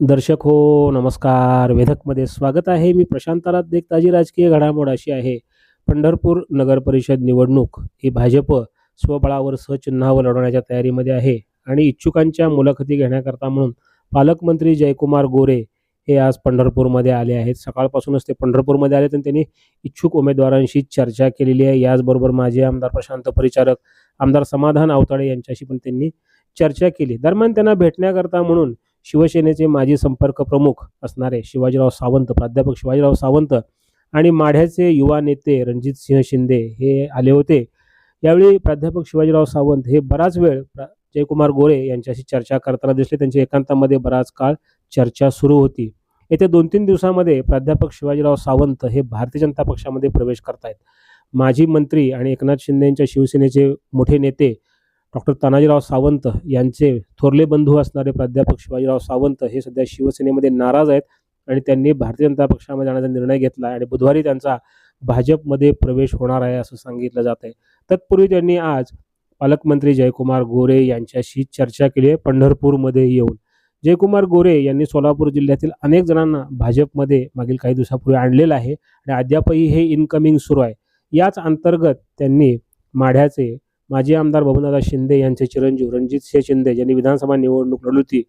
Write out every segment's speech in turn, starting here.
दर्शक हो नमस्कार. वेधकमध्ये स्वागत आहे. मी प्रशांत एक ताजी राजकीय घडामोड अशी आहे. पंढरपूर नगर परिषद निवडणूक ही भाजप स्वबळावर सचिन्हावर लढवण्याच्या तयारीमध्ये आहे आणि इच्छुकांच्या मुलाखती घेण्याकरता म्हणून पालकमंत्री जयकुमार गोरे हे आज पंढरपूरमध्ये आले आहेत. सकाळपासूनच ते पंढरपूरमध्ये आले आणि त्यांनी इच्छुक उमेदवारांशी चर्चा केलेली आहे. याचबरोबर माजी आमदार प्रशांत परिचारक आमदार समाधान आवताडे यांच्याशी पण त्यांनी चर्चा केली. दरम्यान त्यांना भेटण्याकरता म्हणून शिवसेनेचे माजी संपर्क प्रमुख असणारे शिवाजीराव सावंत प्राध्यापक शिवाजीराव सावंत आणि माढ्याचे युवा नेते रणजित सिंह शिंदे हे आले होते. यावेळी प्राध्यापक शिवाजीराव सावंत हे बराच वेळ जयकुमार गोरे यांच्याशी चर्चा करताना दिसले. त्यांच्या एकांतामध्ये बराच काळ चर्चा सुरू होती. येत्या दोन तीन दिवसामध्ये प्राध्यापक शिवाजीराव सावंत हे भारतीय जनता पक्षामध्ये प्रवेश करतायत. माजी मंत्री आणि एकनाथ शिंदे यांच्या शिवसेनेचे मोठे नेते डॉक्टर तानाजीराव सावंत यांचे थोरले बंधू असणारे प्राध्यापक शिवाजीराव सावंत हे सध्या शिवसेनेमध्ये नाराज आहेत आणि त्यांनी भारतीय जनता पक्षामध्ये जाण्याचा निर्णय घेतला आणि बुधवारी त्यांचा भाजपमध्ये प्रवेश होणार आहे असं सांगितलं जात आहे. तत्पूर्वी त्यांनी आज पालकमंत्री जयकुमार गोरे यांच्याशी चर्चा केली आहे पंढरपूरमध्ये येऊन. जयकुमार गोरे यांनी सोलापूर जिल्ह्यातील अनेक जणांना भाजपमध्ये मागील काही दिवसापूर्वी आणलेलं आहे आणि अद्यापही हे इनकमिंग सुरू आहे. याच अंतर्गत त्यांनी माढ्याचे माजी आमदार बबनदादा शिंदे यांचे चिरंजीव रणजित सिंह शिंदे ज्यांनी विधानसभा निवडणूक लढवली होती.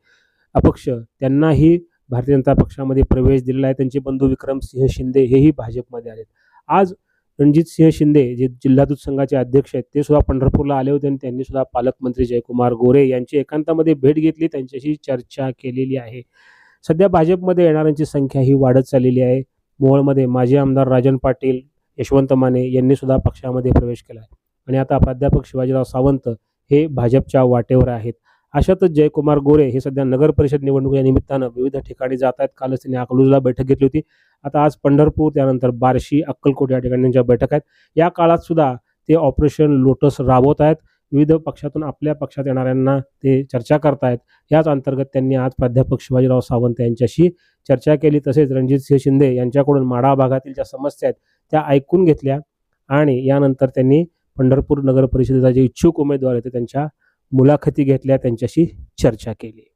अपक्ष त्यांनाही भारतीय जनता पक्षामध्ये प्रवेश दिलेला आहे. त्यांचे बंधू विक्रमसिंह शिंदे हेही भाजपमध्ये आले आज रणजित सिंह शिंदे जे जिल्हा दूध संघाचे अध्यक्ष आहेत ते सुद्धा पंढरपूरला आले होते आणि त्यांनी सुद्धा पालकमंत्री जयकुमार गोरे यांची एकांतामध्ये भेट घेतली. त्यांच्याशी चर्चा केलेली आहे. सध्या भाजपमध्ये येणाऱ्यांची संख्या ही वाढत चाललेली आहे. मोहोळमध्ये माजी आमदार राजन पाटील यशवंत माने यांनी सुद्धा पक्षामध्ये प्रवेश केला आहे. आणि आता प्राध्यापक शिवाजीराव सावंत हे भाजपच्या वाटेवर आहेत. अशातच जयकुमार गोरे हे सध्या नगर परिषद निवडणूक या निमित्तानं विविध ठिकाणी जात आहेत. कालच त्यांनी अकलूजला बैठक घेतली होती. आता आज पंढरपूर त्यानंतर बार्शी अक्कलकोट या ठिकाणी त्यांच्या बैठक आहेत. या काळात सुद्धा ते ऑपरेशन लोटस राबवत आहेत. विविध पक्षातून आपल्या पक्षात येणाऱ्यांना ते चर्चा करतायत. याच अंतर्गत त्यांनी आज प्राध्यापक शिवाजीराव सावंत यांच्याशी चर्चा केली. तसेच रणजितसिंह शिंदे यांच्याकडून माढा भागातील ज्या समस्या आहेत त्या ऐकून घेतल्या आणि यानंतर त्यांनी पंढरपूर नगर परिषदेचा जे इच्छुक उमेदवार आहेत ते त्यांच्या मुलाखती घेतल्या त्यांच्याशी चर्चा केली.